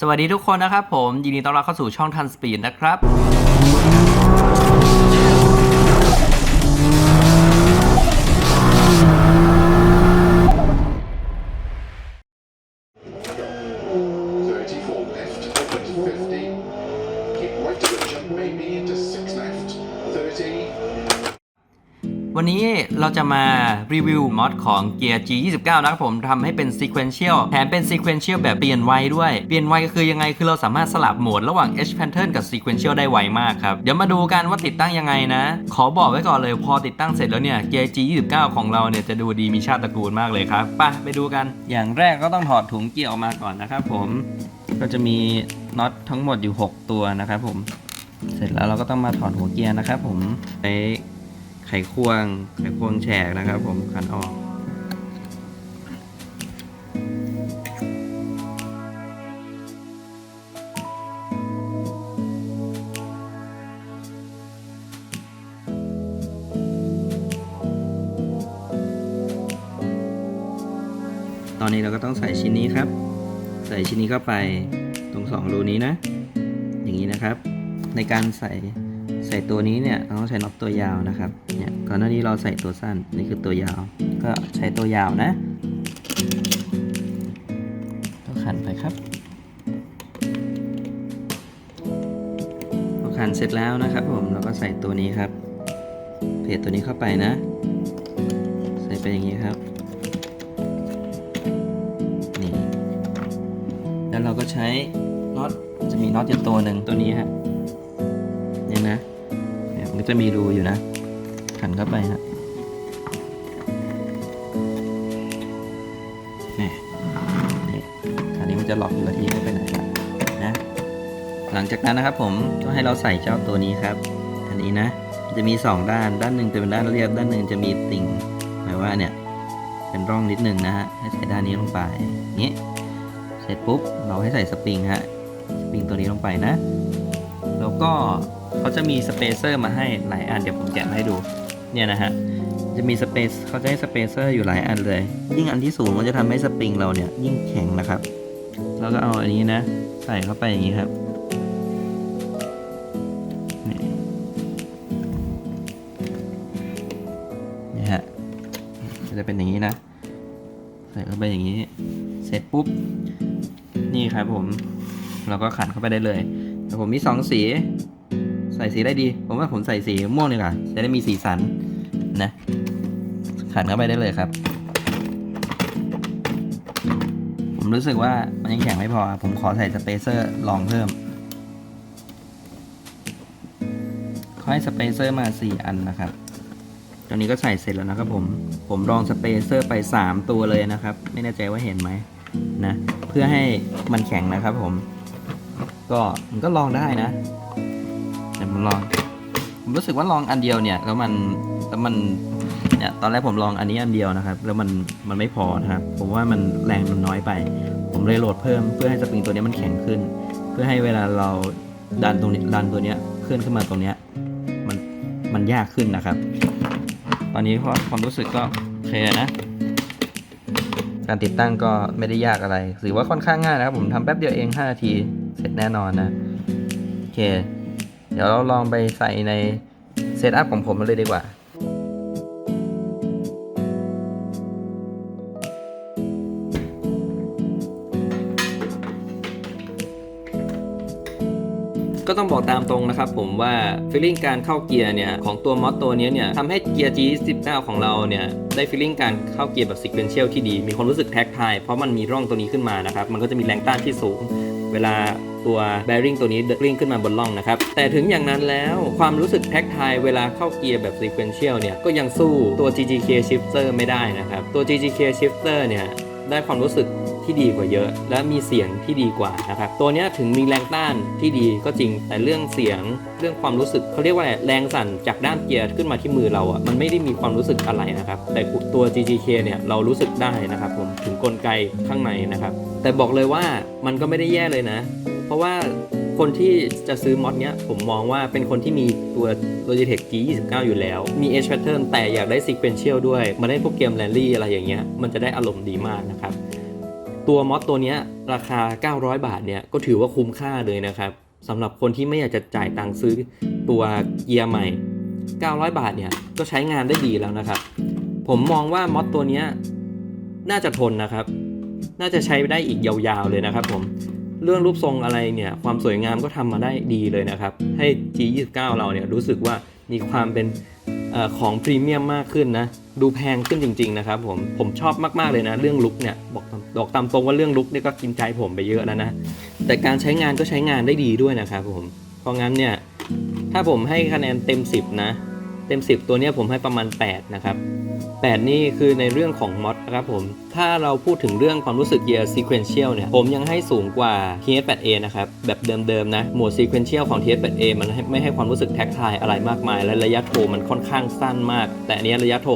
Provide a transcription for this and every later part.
สวัสดีทุกคนนะครับผม ยินดีต้อนรับเข้าสู่ช่องทันสปีดนะครับ เราจะมารีวิวมอดของ Gear G29 นะครับผมทำให้เป็น Sequential แถมเป็น Sequential แบบเปลี่ยนไวด้วย เปลี่ยนไวก็คือยังไงคือเราสามารถสลับโหมดระหว่าง H pattern กับ Sequential ได้ไวมากครับ เดี๋ยวมาดูกันว่าติดตั้งยังไงนะ ขอบอกไว้ก่อนเลยพอติดตั้งเสร็จแล้วเนี่ย Gear G29 ของเราเนี่ยจะดูดีมีชาติตระกูลมากเลยครับไปไปดูกัน อย่างแรกก็ต้องถอดถุงเกียร์ออกมาก่อนนะครับผมก็จะมีน็อตทั้งหมดอยู่ 6 ตัวนะครับผม เสร็จแล้วเราก็ต้องมาถอดหัวเกียร์นะครับผมใช้ ไขควง ไขควงแฉกนะครับ ผมขันออกตอนนี้เราก็ต้องใส่ชิ้นนี้ครับ ใส่ชิ้นนี้เข้าไปตรงสองรูนี้นะ อย่างนี้นะครับ ในการใส่ ใส่ตัวนี้เนี่ยเราต้องใช้น็อตตัวยาวนะครับเนี่ยก่อนหน้านี้เราใส่ตัวสั้นนี่คือตัวยาว ก็ใช้ตัวยาวนะก็ขันไปครับพอขันเสร็จแล้วนะครับผมเราก็ใส่ตัวนี้ครับเพจตัวนี้เข้าไปนะ ใส่ไปอย่างนี้ครับนี่แล้วเราก็ใช้น็อตจะมีน็อตอยู่ตัวหนึ่งตัวนี้ฮะ จะมีรูอยู่นะ ขันเข้าไปฮะนี่นี่อันนี้มันจะล็อกอยู่ที่ไม่ไปไหนละนะ หลังจากนั้นนะครับผมก็ให้เราใส่เจ้าตัวนี้ครับอันนี้นะจะมีสองด้าน ด้านหนึ่งจะเป็นด้านเรียบ ด้านหนึ่งจะมีติ่งหมายว่าเนี่ย เป็นร่องนิดหนึ่งนะฮะ ให้ใส่ด้านนี้ลงไปงนี้ เสร็จปุ๊บ เราให้ใส่สปริงฮะ สปริงตัวนี้ลงไปนะ แล้วก็ เขาจะมีสเปเซอร์มาให้หลายอันเดี๋ยวผมแกะให้ดู เนี่ยนะฮะ จะมีสเปซเขาจะให้สเปเซอร์อยู่หลายอันเลย ยิ่งอันที่สูงมันจะทำให้สปริงเราเนี่ยยิ่งแข็งนะครับแล้วก็เอาอันนี้นะ ใส่เข้าไปอย่างนี้ครับนี่ฮะจะเป็นอย่างนี้นะ ใส่เข้าไปอย่างนี้ เสร็จปุ๊บ นี่ครับผม เราก็ขันเข้าไปได้เลยแต่ผมมีสองสี ใส่สีได้ดี ผมว่าผมใส่สีม่วงดีกว่าจะได้มีสีสันนะขันเข้าไปได้เลยครับ ผมรู้สึกว่ามันยังแข็งไม่พอ ผมขอใส่สเปเซอร์ลองเพิ่มขาให้สเปเซอร์มา 4 อันนะครับ ตอนนี้ก็ใส่เสร็จแล้วนะครับผม ผมลองสเปเซอร์ไป 3 ตัวเลยนะครับ ไม่แน่ใจว่าเห็นไหมนะ เพื่อให้มันแข็งนะครับผม ก็มันก็ลองได้นะ ผมลอง ผมรู้สึกว่าลองอันเดียวเนี่ย แล้วมันแล้วมันเนี่ยตอนแรกผมลองอันนี้อันเดียวนะครับ แล้วมันมันไม่พอนะครับ ผมว่ามันแรงมันน้อยไป ผมเลยโหลดเพิ่มเพื่อให้สปริงตัวนี้มันแข็งขึ้น เพื่อให้เวลาเราดันตรงนี้ดันตัวเนี้ยเคลื่อนขึ้นมาตรงเนี้ยมันมันยากขึ้นนะครับ ตอนนี้เพราะความรู้สึกก็โอเคนะการติดตั้งก็ไม่ได้ยากอะไร ถือว่าค่อนข้างง่ายนะครับ ผมทำแป๊บเดียวเอง 5 นาที เสร็จแน่นอนนะ โอเค เดี๋ยวเราลองไปใส่ในเซตอัพของผมเลยดีกว่าก็ต้องบอกตามตรงนะครับผมว่าฟีลลิ่งการเข้าเกียร์เนี่ยของตัวมอสตัวนี้เนี่ยทำให้เกียร์ G19 ของเราเนี่ยได้ฟีลลิ่งการเข้าเกียร์แบบ sequential ที่ดี มีความรู้สึกแท็กทายเพราะมันมีร่องตัวนี้ขึ้นมานะครับ มันก็จะมีแรงต้านที่สูง เวลา ตัว bearing ตัวนี้เด i ิ g ขึ้นมาบนร่องนะครับ แต่ถึงอย่างนั้นแล้วความรู้สึกแท็กทายเวลาเข้าเกียร์แบบ sequential เนี่ยก็ยังสู้ตัว GGK shifter ไม่ได้นะครับ ตัว GGK shifter เนี่ยได้ความรู้สึกที่ดีกว่าเยอะ และมีเสียงที่ดีกว่านะครับ ตัวนี้ถึงมีแรงต้านที่ดีก็จริง แต่เรื่องเสียงเรื่องความรู้สึกเขาเรียกว่าอะไรแรงสั่นจากด้านเกียร์ขึ้นมาที่มือเราอะมันไม่ได้มีความรู้สึกอะไรนะครับ แต่ตัว GGK เนี่ยเรารู้สึกได้นะครับ ผมถึงกลไกข้างในนะครับ แต่บอกเลยว่ามันก็ไม่ได้แย่เลยนะ เพราะว่าคนที่จะซื้อมอดเนี้ยผมมองว่าเป็นคนที่มีตัว Logitech G29 อยู่แล้ว มี Edge Pattern แต่อยากได้ Sequential ด้วย มาได้พวกเกมแรลลี่อะไรอย่างเงี้ยมันจะได้อารมณ์ดีมากนะครับ ตัวมอสตัวเนี้ยราคา 900 บาทเนี่ยก็ถือว่าคุ้มค่าเลยนะครับสำหรับคนที่ไม่อยากจะจ่ายตังค์ซื้อตัวเกียร์ใหม่ 900 บาทเนี่ยก็ใช้งานได้ดีแล้วนะครับ ผมมองว่ามอสตัวเนี้ยน่าจะทนนะครับ น่าจะใช้ได้อีกยาวๆเลยนะครับผม เรื่องรูปทรงอะไรเนี่ยความสวยงามก็ทำมาได้ดีเลยนะครับ ให้ G29 เราเนี่ยรู้สึกว่ามีความเป็นอของพรีเมียมมากขึ้นนะ ดูแพงขึ้นจริง ๆ นะครับผมผมชอบมาก ๆ เลยนะ เรื่องลุกเนี่ยบอกบอกตามตรงว่าเรื่องลุกเนี่ยก็กินใจผมไปเยอะแล้วนะ แต่การใช้งานก็ใช้งานได้ดีด้วยนะครับผมเพราะงั้นเนี่ยถ้าผมให้คะแนนเต็ม 10 นะ เต็ม 10 ตัวนี้ผมให้ประมาณ 8 นะครับ 8 นี่คือในเรื่องของมอดนะครับผม ถ้าเราพูดถึงเรื่องความรู้สึก Gear Sequential เนี่ย ผมยังให้สูงกว่า TS8A นะครับ แบบเดิมๆนะ โหมด Sequential ของ TS8A มันไม่ให้ความรู้สึกแท็กทายอะไรมากมาย และระยะโทรมันค่อนข้างสั้นมาก แต่อันเนี้ยระยะโทร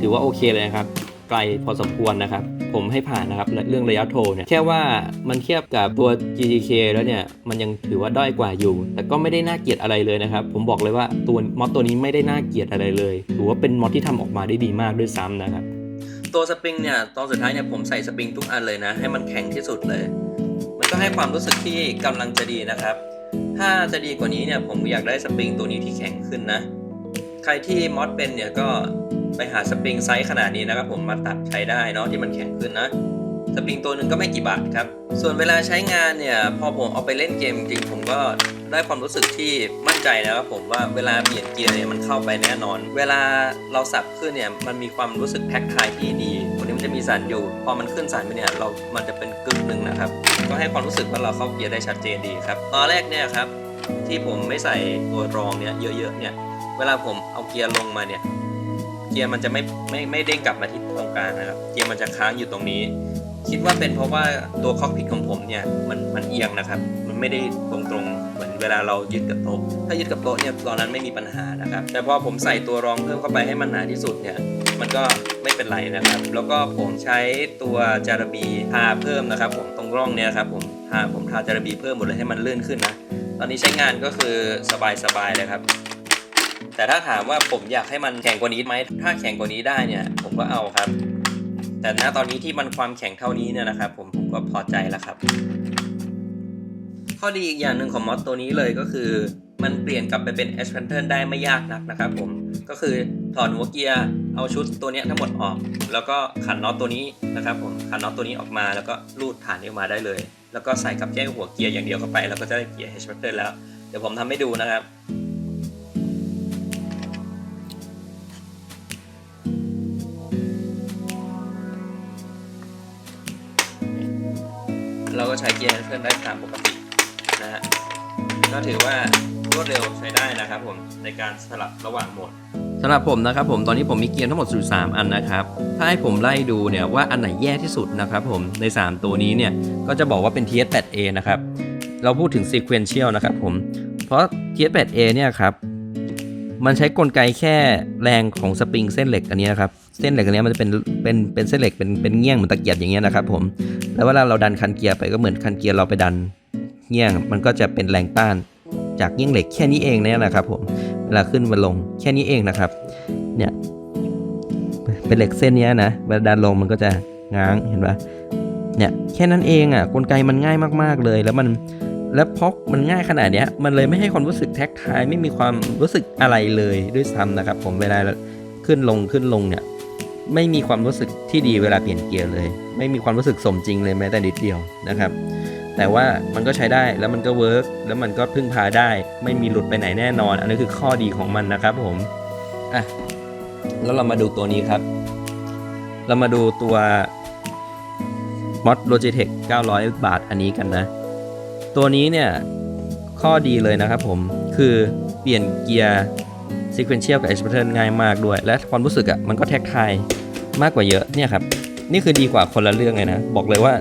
ถือว่าโอเคเลยนะครับ ไกลพอสมควรนะครับ ผมให้ผ่านนะครับเรื่องระยะโทเนี่ยแค่ว่ามันเทียบกับตัว GTK แล้วเนี่ยมันยังถือว่าด้อยกว่าอยู่ แต่ก็ไม่ได้น่าเกลียดอะไรเลยนะครับผมบอกเลยว่าตัวมอดตัวนี้ไม่ได้น่าเกลียดอะไรเลยถือว่าเป็นมอดที่ทำออกมาได้ดีมากด้วยซ้ำนะครับตัวสปริงเนี่ยตอนสุดท้ายเนี่ยผมใส่สปริงทุกอันเลยนะ ให้มันแข็งที่สุดเลย มันก็ให้ความรู้สึกที่กำลังจะดีนะครับ ถ้าจะดีกว่านี้เนี่ยผมอยากได้สปริงตัวนี้ที่แข็งขึ้นนะ ใครที่มอดเป็นเนี่ยก็ ไปหาสปริงไซส์ขนาดนี้นะครับผมมาตัดใช้ได้เนาะที่มันแข็งขึ้นนะสปริงตัวหนึ่งก็ไม่กี่บาทครับ ส่วนเวลาใช้งานเนี่ยพอผมเอาไปเล่นเกมจริงผมก็ได้ความรู้สึกที่มั่นใจนะครับผมว่าเวลาเปลี่ยนเกียร์เนี่ยมันเข้าไปแน่นอน เวลาเราสับขึ้นเนี่ยมันมีความรู้สึกแท็กทายที่ดีตัวนี้มันจะมีสันอยู่ พอมันขึ้นสันไปเนี่ยเรา มันจะเป็นกึ่งหนึ่งนะครับ ก็ให้ความรู้สึกว่าเราเข้าเกียร์ได้ชัดเจนดีครับ ตอนแรกเนี่ยครับที่ผมไม่ใส่ตัวรองเนี่ยเยอะๆเนี่ยเวลาผมเอาเกียร์ลงมาเนี่ย เกียร์มันจะไม่ไม่ไม่เด้งกลับมาที่ตรงกลางนะครับ เกียร์มันจะค้างอยู่ตรงนี้ คิดว่าเป็นเพราะว่าตัวคอกพิทของผมเนี่ยมันมันเอียงนะครับ มันไม่ได้ตรงๆเหมือนเวลาเรายึดกับโต๊ะถ้ายึดกับโต๊ะเนี่ยตอนนั้นไม่มีปัญหานะครับ แต่พอผมใส่ตัวรองเพิ่มเข้าไปให้มันหนาที่สุดเนี่ยมันก็ไม่เป็นไรนะครับ แล้วก็ผมใช้ตัวจารบีทาเพิ่มนะครับ ผมตรงร่องเนี่ยครับผมทาผมทาจารบีเพิ่มหมดเลยให้มันลื่นขึ้นนะตอนนี้ใช้งานก็คือสบายๆเลยครับ แต่ถ้าถามว่าผมอยากให้มันแข็งกว่านี้ไหมถ้าแข็งกว่านี้ได้เนี่ย ผมก็เอาครับ แต่ณตอนนี้ที่มันความแข็งเท่านี้เนี่ยนะครับ ผมผมก็พอใจแล้วครับ ข้อดีอีกอย่างหนึ่งของมอสตัวนี้เลยก็คือ มันเปลี่ยนกลับไปเป็น H pattern ได้ไม่ยากนักนะครับ ผมก็คือถอดหัวเกียร์เอาชุดตัวนี้ทั้งหมดออก แล้วก็ขันน็อตตัวนี้นะครับผมขันน็อตตัวนี้ออกมาแล้วก็ลูดฐานนี้ออกมาได้เลย แล้วก็ใส่กับแก้หัวเกียร์อย่างเดียวเข้าไป แล้วก็จะได้เกียร์ H pattern แล้วเดี๋ยวผมทำให้ดูนะครับ เกียร์เพื่อนได้ตามปกตินะฮะก็ถือว่ารวดเร็วใช้ได้นะครับผมในการสลับระหว่างโหมดสำหรับผมนะครับผมตอนนี้ผมมีเกียร์ทั้งหมดอยู่3อันนะครับถ้าให้ผมไล่ดูเนี่ยว่าอันไหนแย่ที่สุดนะครับผมใน 3 ตัวนี้เนี่ยก็จะบอกว่าเป็น TS8A นะครับเราพูดถึง Sequential นะครับผมเพราะ TS8A เนี่ยครับ มันใช้กลไกแค่แรงของสปริงเส้นเหล็กอันนี้นะครับ เส้นเหล็กอันนี้มันจะเป็นเป็นเป็นเส้นเหล็กเป็นเป็นเงี้ยงเหมือนตะเกียบอย่างเงี้ยนะครับผม แล้วเวลาเราดันคันเกียร์ไปก็เหมือนคันเกียร์เราไปดันเงี้ยง มันก็จะเป็นแรงต้านจากเงี้ยงเหล็กแค่นี้เองเนี่ยนะครับผม เวลาขึ้นมาลงแค่นี้เองนะครับ เนี่ย เป็นเหล็กเส้นเนี้ยนะ เวลาดันลงมันก็จะง้างเห็นปะเนี่ยแค่นั้นเองอะกลไกมันง่ายมากๆเลย แล้วมัน แล้วเพราะมันง่ายขนาดนี้มันเลยไม่ให้ความรู้สึกแท็กทายไม่มีความรู้สึกอะไรเลยด้วยซ้ำนะครับ ผมเวลาขึ้นลงขึ้นลงเนี่ยไม่มีความรู้สึกที่ดีเวลาเปลี่ยนเกียร์เลย ไม่มีความรู้สึกสมจริงเลยแม้แต่นิดเดียวนะครับ แต่ว่ามันก็ใช้ได้แล้วมันก็เวิร์กแล้วมันก็พึ่งพาได้ ไม่มีหลุดไปไหนแน่นอน อันนี้คือข้อดีของมันนะครับผมอะแล้วเรามาดูตัวนี้ครับ เรามาดูตัว Mod Logitech 900 บาทอันนี้กันนะ ตัวนี้เนี่ยข้อดีเลยนะครับผมคือเปลี่ยนเกียร์ sequential กับ H pattern ง่ายมากด้วย และความรู้สึกอะ่ะมันก็แท็กทายมากกว่าเยอะเนี่ยครับนี่คือดีกว่าคนละเรื่องเลยนะ บอกเลยว่า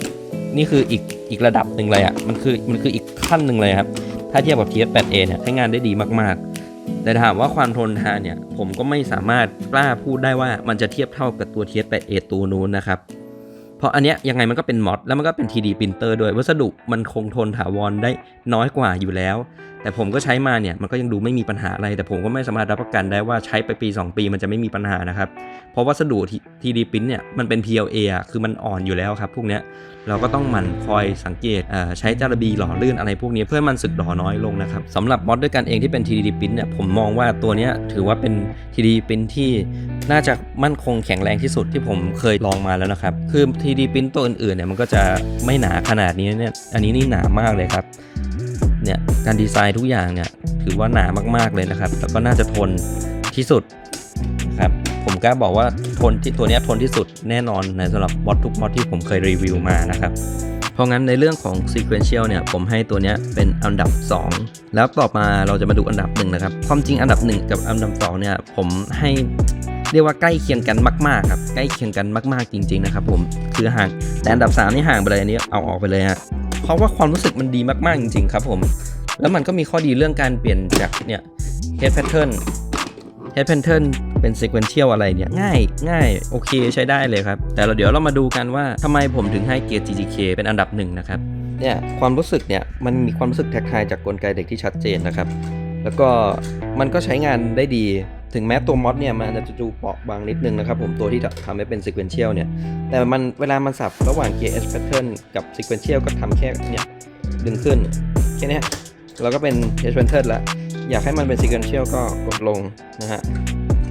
นี่คืออีกอีกระดับหนึ่งเลยอะ่ะมันคือมันคืออีกขั้นหนึ่งเลยครับ ถ้าเทียบกับ TS8A เนี่ยใช้งานได้ดีมากๆ แต่ถามว่าความทนทานเนี่ยผมก็ไม่สามารถกล้าพูดได้ว่ามันจะเทียบเท่ากับตัว TS8A ตัวนู้นนะครับ ราะอันเนี้ยยังไงมันก็เป็นมอดแล้วมันก็เป็น 3D พิมพ์เตอร์ด้วยวัสดุมันคงทนถาวรได้น้อยกว่าอยู่แล้ว แต่ผมก็ใช้มาเนี่ยมันก็ยังดูไม่มีปัญหาอะไร แต่ผมก็ไม่สามารถรับประกันได้ว่าใช้ไปปี 2 ปีมันจะไม่มีปัญหานะครับ เพราะวัสดุที่ดีพิมพ์เนี่ยมันเป็น PLA อะคือมันอ่อนอยู่แล้วครับ พวกเนี้ยเราก็ต้องหมั่นคอยสังเกตใช้จารบีหล่อลื่นอะไรพวกนี้เพื่อให้มันสึกหล่อน้อยลงนะครับสำหรับมอดด้วยกันเองที่เป็น 3D Print เนี่ยผมมองว่าตัวเนี้ยถือว่าเป็น 3D Print ที่น่าจะมั่นคงแข็งแรงที่สุดที่ผมเคยลองมาแล้วนะครับคือ 3D Print ตัวอื่นๆเนี่ยมันก็จะไม่หนาขนาดนี้เนี่ยอันนี้นี่หนามากเลยครับเนี่ย การดีไซน์ทุกอย่างเนี่ยถือว่าหนามากๆเลยนะครับ แล้วก็น่าจะทนที่สุดนะครับผมกล้าบอกว่าทนที่ตัวนี้ทนที่สุดแน่นอนในสำหรับบอททุกบอทที่ผมเคยรีวิวมานะครับ เพราะงั้นในเรื่องของ Sequential เนี่ยผมให้ตัวนี้เป็นอันดับ 2 แล้วต่อมาเราจะมาดูอันดับ1นะครับความจริงอันดับ 1 กับอันดับ2เนี่ยผมให้เรียกว่าใกล้เคียงกันมากๆครับใกล้เคียงกันมากๆจริง ๆ นะครับผมคือห่างแต่อันดับ 3 นี่ห่างไปเลยอันนี้เอาออกไปเลยฮะเพราะว่าความรู้สึกมันดีมากๆจริง ๆ ครับผม แล้วมันก็มีข้อดีเรื่องการเปลี่ยนจากเนี่ย head pattern head pattern เป็น sequential อะไรเนี่ย ง่ายง่ายโอเคใช้ได้เลยครับ แต่เราเดี๋ยวเรามาดูกันว่าทำไมผมถึงให้เกียร์ GGK เป็นอันดับหนึ่งนะครับเนี่ยความรู้สึกเนี่ยมันมีความรู้สึกแท็กทายจากกลไกเด็กที่ชัดเจนนะครับ แล้วก็มันก็ใช้งานได้ดีถึงแม้ตัวมอดเนี่ยมันอาจจะดูเปราะบางนิดนึงนะครับผมตัวที่ทำให้เป็น sequential เนี่ย แต่มันเวลามันสับระหว่างเกียร์ S pattern กับ sequential ก็ทำแค่เนี่ยดึงขึ้นแค่นี้ ยเราก็เป็น S pattern แล้ว อยากให้มันเป็น sequential ก็กดลงนะฮะ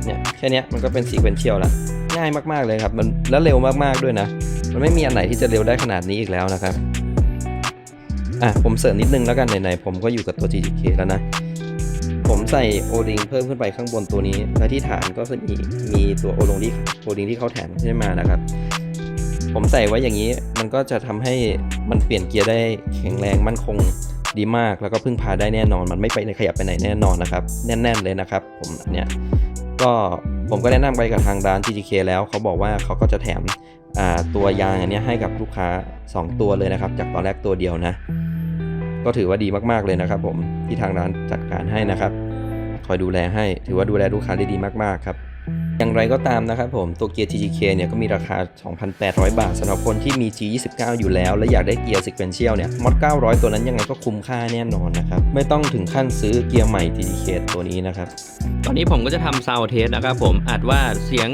เนี่ยแค่นี้มันก็เป็น sequential ละง่ายมากๆเลยครับ มันแล้วเร็วมากๆด้วยนะ มันไม่มีอันไหนที่จะเร็วได้ขนาดนี้อีกแล้วนะครับ อะผมเสริมนิดนึงแล้วกันไหนๆผมก็อยู่กับตัว GGK แล้วนะ ผมใส่โอลิงเพิ่มขึ้นไปข้างบนตัวนี้ และที่ฐานก็จะมีมีตัวโอลงที่โอลิงที่เขาแถมขึ้นมานะครับผมใส่ไว้อย่างนี้มันก็จะทำให้มันเปลี่ยนเกียร์ได้แข็งแรงมั่นคง ดีมากแล้วก็พึ่งพาได้แน่นอน มันไม่ไปในขยับไปไหนแน่นอนนะครับ แน่น ๆ เลยนะครับ ผมเนี่ยก็ผมก็แนะนำไปกับทางร้าน TGK แล้วเขาบอกว่าเขาก็จะแถมตัวยางอันนี้ให้กับลูกค้า 2 ตัวเลยนะครับ จากตอนแรกตัวเดียวนะ ก็ถือว่าดีมากๆเลยนะครับ ผมที่ทางร้านจัดการให้นะครับ คอยดูแลให้ถือว่าดูแลลูกค้าได้ดีมากๆครับ อย่างไรก็ตามนะครับผมตัวเกียร์ TGK เนี่ยก็มีราคา 2,800 บาทสำหรับคนที่มี G29 อยู่แล้ว และอยากได้เกียร์ Sequential เนี่ยมอด900 ตัวนั้นยังไงก็คุ้มค่าแน่นอนนะครับ ไม่ต้องถึงขั้นซื้อเกียร์ใหม่ TGK ตัวนี้นะครับ ตอนนี้ผมก็จะทำซาวเทสนะครับผมอัดว่าเสียง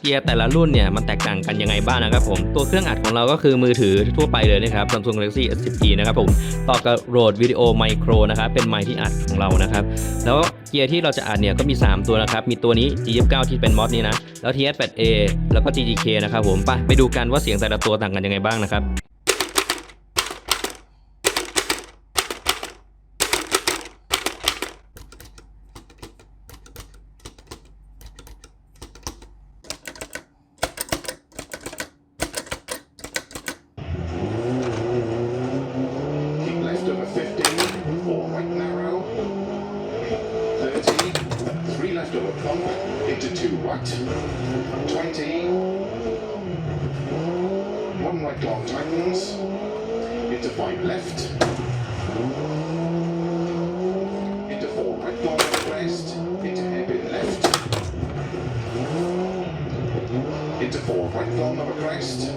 เกียร์แต่ละรุ่นเนี่ยมันแตกต่างกันยังไงบ้างนะครับผม ตัวเครื่องอัดของเราก็คือมือถือทั่วไปเลยนะครับ Samsung Galaxy S10e นะครับผม ต่อกับ Rode Video Micro นะครับ เป็นไมค์ที่อัดของเรานะครับ แล้วเกียร์ที่เราจะอัดเนี่ยก็มี 3 ตัวนะครับ มีตัวนี้ G29 ที่เป็นมอสนี้นะ แล้ว TS8A แล้วก็ GGK นะครับผม ไปไปดูกันว่าเสียงแต่ละตัวต่างกันยังไงบ้างนะครับ right, 20, one right long tightens, into five left, into four right long crest, into hairpin left, into four right long over crest,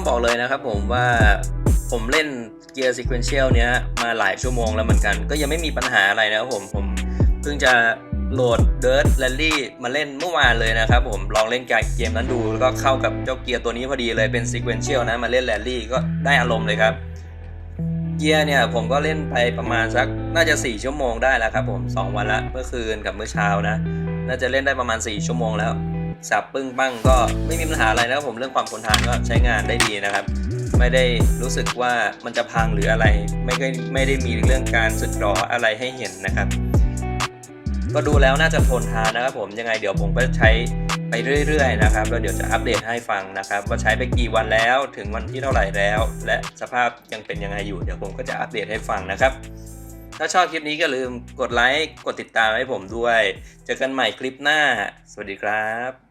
ต้องบอกเลยนะครับผมว่าผมเล่นเกียร์ Sequential เนี้ยมาหลายชั่วโมงแล้วเหมือนกัน ก็ยังไม่มีปัญหาอะไรนะครับผมผมเพิ่งจะโหลด Dirt Rally มาเล่นเมื่อวานเลยนะครับผมลองเล่นเกมนั้นดูแล้วก็เข้ากับเจ้าเกียร์ตัวนี้พอดีเลยเป็น Sequential นะมาเล่น Rally ก็ได้อารมณ์เลยครับ เกียร์เนี่ยผมก็เล่นไปประมาณสักน่าจะ 4 ชั่วโมงได้แล้วครับผม 2 วันละเมื่อคืนกับเมื่อเช้านะ น่าจะเล่นได้ประมาณ 4 ชั่วโมงแล้ว สับปึ้งปั้งก็ไม่มีปัญหาอะไรนะครับผมเรื่องความทนทานก็ใช้งานได้ดีนะครับ ไม่ได้รู้สึกว่ามันจะพังหรืออะไร ไม่ได้ไม่ได้มีเรื่องการสึกหรออะไรให้เห็นนะครับ ก็ดูแล้วน่าจะทนทานนะครับผมยังไงเดี๋ยวผมก็ใช้ไปเรื่อยๆนะครับแล้วเดี๋ยวจะอัปเดตให้ฟังนะครับว่าใช้ไปกี่วันแล้วถึงวันที่เท่าไหร่แล้ว และสภาพยังเป็นยังไงอยู่เดี๋ยวผมก็จะอัปเดตให้ฟังนะครับ ถ้าชอบคลิปนี้ก็ลืมกดไลค์กดติดตามให้ผมด้วย เจอกันใหม่คลิปหน้า สวัสดีครับ